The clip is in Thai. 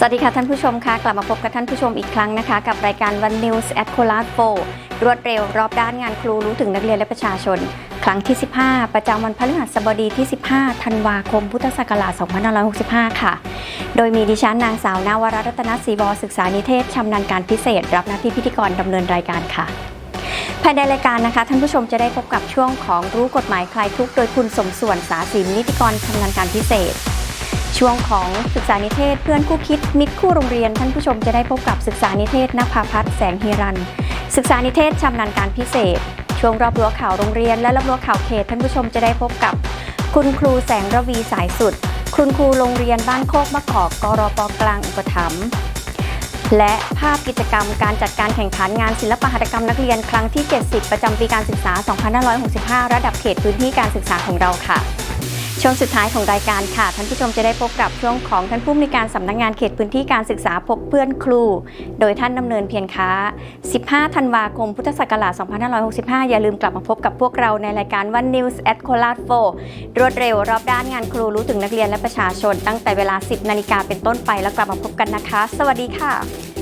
สวัสดีค่ะท่านผู้ชมค่ะ กลับมาพบกับท่านผู้ชมอีกครั้งนะคะ กับรายการ One News at c o l a s 4รวดเร็วรอบด้านงานครูรู้ถึงนักเรียนและประชาชน ครั้งที่ 15 ประจำวันพฤหัสบดีที่ 15 ธันวาคม พุทธศักราช 2565 ค่ะ โดยมีดิฉันนางสาวนาวรัตนศรีวศึกษานิเทศชำนาญการพิเศษ รับหน้าที่พิธีกรดำเนินรายการค่ะภายในรายการนะคะ ท่านผู้ชมจะได้พบกับช่วงของรู้กฎหมายคลายทุกข์โดยคุณสมส่วนสาสิมนิติกรชำนาญการพิเศษ ช่วงของศึกษานิเทศเพื่อนคู่คิดมิตรคู่โรงเรียนท่านผู้ชมจะได้พบกับศึกษานิเทศนภาพัฒน์แสงฮิรัน ศึกษานิเทศชำนาญการพิเศษ ช่วงรอบรั้วข่าวโรงเรียน และรอบรั้วข่าวเขตท่านผู้ชมจะได้พบกับ คุณครูแสงระวีสายสุด คุณครูโรงเรียนบ้านโคกมะกอกกรปกลางอุปถัมภ์และภาพกิจกรรมการจัดการแข่งขันงานศิลปหัตถกรรมนักเรียนครั้งที่ 70 ประจำปีการศึกษา 2565 ระดับเขตพื้นที่การศึกษาของเราค่ะ ช่วงสุดท้ายของรายการค่ะ ท่านผู้ชมจะได้พบกับช่วงของท่านผู้อำนวยการสำนักงานเขตพื้นที่การศึกษาพบเพื่อนครู โดยท่านดำเนินเพียรค้า 15 ธันวาคม พุทธศักราช 2565 อย่าลืมกลับมาพบกับพวกเราในรายการ One News at c o l a s 4รวดเร็วรอบด้านงานครูรู้ถึงนักเรียนและประชาชน ตั้งแต่เวลา 10 นาฬิกาเป็นต้นไปแล้วกลับมาพบกันนะคะ สวัสดีค่ะ